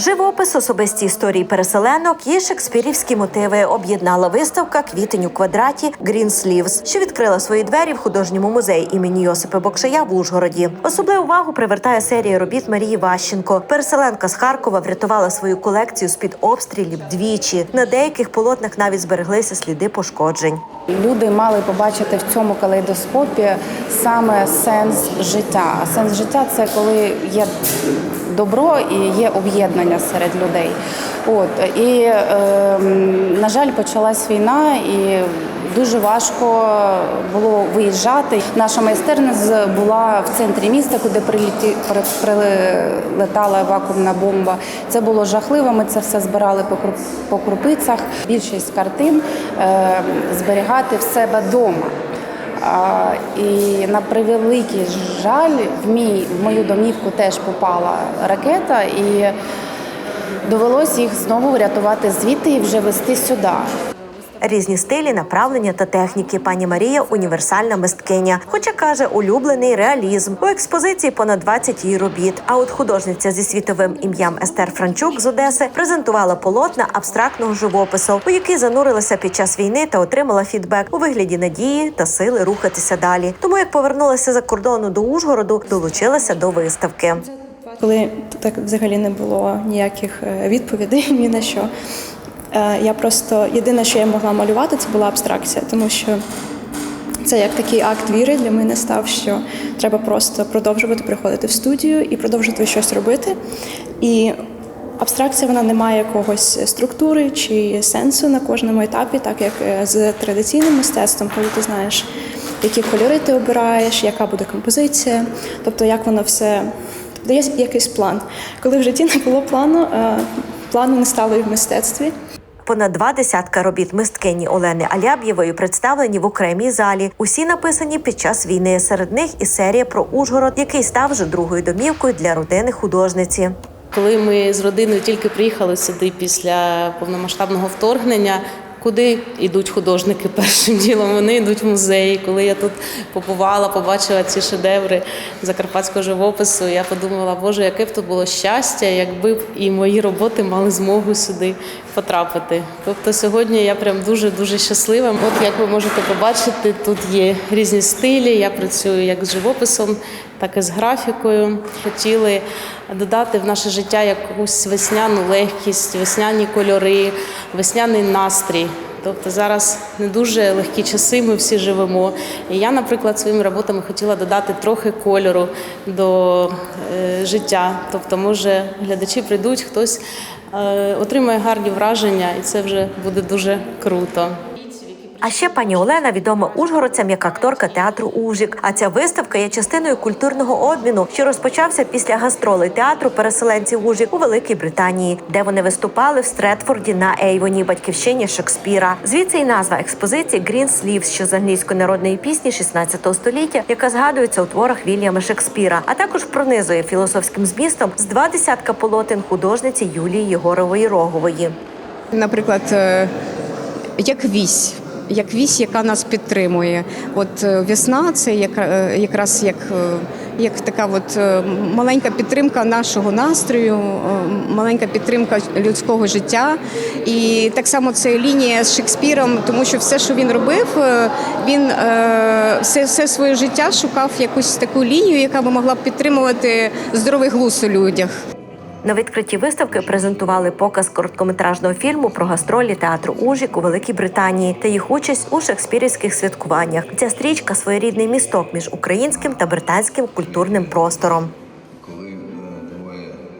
Живопис, особисті історії переселенок і шекспірівські мотиви об'єднала виставка Квітень у квадраті Green Sleeves, що відкрила свої двері в художньому музеї імені Йосипа Бокшая в Ужгороді. Особливу увагу привертає серія робіт Марії Ващенко. Переселенка з Харкова врятувала свою колекцію з під обстрілів двічі. На деяких полотнах навіть збереглися сліди пошкоджень. Люди мали побачити в цьому калейдоскопі саме сенс життя. А сенс життя це коли є добро і є об'єднання серед людей. От і е, на жаль, почалась війна, і дуже важко було виїжджати. Наша майстерня була в центрі міста, куди приліті при- прилетала вакуумна бомба. Це було жахливо. Ми це все збирали по крупицях. Більшість картин е, зберігати в себе вдома. І на превеликий жаль, в мій в мою домівку теж попала ракета, і довелося їх знову врятувати звідти і вже вести сюди. Різні стилі, направлення та техніки. Пані Марія універсальна мисткиня. Хоча каже, улюблений реалізм. У експозиції понад 20 її робіт. А от художниця зі світовим ім'ям Естер Франчук з Одеси презентувала полотна абстрактного живопису, у який занурилася під час війни та отримала фідбек у вигляді надії та сили рухатися далі. Тому як повернулася за кордону до Ужгороду, долучилася до виставки. Коли так взагалі не було ніяких е, відповідей ні на що. Е, Я просто єдине, що я могла малювати, це була абстракція, тому що це як такий акт віри для мене став, що треба просто продовжувати приходити в студію і продовжувати щось робити. І абстракція вона не має якогось структури чи сенсу на кожному етапі, так як е, з традиційним мистецтвом, коли ти знаєш, які кольори ти обираєш, яка буде композиція, тобто як воно все. Тобто є якийсь план. Коли в житті не було плану, е, плану не стало і в мистецтві. Понад два десятка робіт мисткині Олени Аляб'євої представлені в окремій залі. Усі написані під час війни. Серед них і серія про Ужгород, який став вже другою домівкою для родини художниці. Коли ми з родиною тільки приїхали сюди після повномасштабного вторгнення, куди йдуть художники першим ділом? Вони йдуть в музеї. Коли я тут побувала, побачила ці шедеври закарпатського живопису, я подумала, боже, яке б то було щастя, якби б і мої роботи мали змогу сюди потрапити. Тобто сьогодні я прям дуже дуже щаслива. От як ви можете побачити, тут є різні стилі. Я працюю як з живописом, так і з графікою. Хотіли додати в наше життя якусь весняну легкість, весняні кольори, весняний настрій. Тобто зараз не дуже легкі часи, ми всі живемо. І я, наприклад, своїми роботами хотіла додати трохи кольору до е, життя. Тобто, може, глядачі прийдуть, хтось е, отримає гарні враження, і це вже буде дуже круто. А ще пані Олена відома ужгородцям як акторка театру Ужик. А ця виставка є частиною культурного обміну, що розпочався після гастролей театру переселенців Ужик у Великій Британії, де вони виступали в Стретфорді на Ейвоні, батьківщині Шекспіра. Звідси й назва експозиції Green Sleeves, що з англійської народної пісні 16 століття, яка згадується у творах Вільяма Шекспіра, а також пронизує філософським змістом з два десятка полотен художниці Юлії Єгорової Рогової. Наприклад, е, як вісь. Як вісь, яка нас підтримує. От е, весна це як, е, якраз як, е, як така от маленька підтримка нашого настрою, маленька підтримка людського життя. І так само це лінія з Шекспіром, тому що все, що він робив, він все, все своє життя шукав якусь таку лінію, яка би могла б підтримувати здоровий глузд у людях. На відкритті виставки презентували показ короткометражного фільму про гастролі театру Ужік у Великій Британії та їх участь у шекспірівських святкуваннях. Ця стрічка своєрідний місток між українським та британським культурним простором.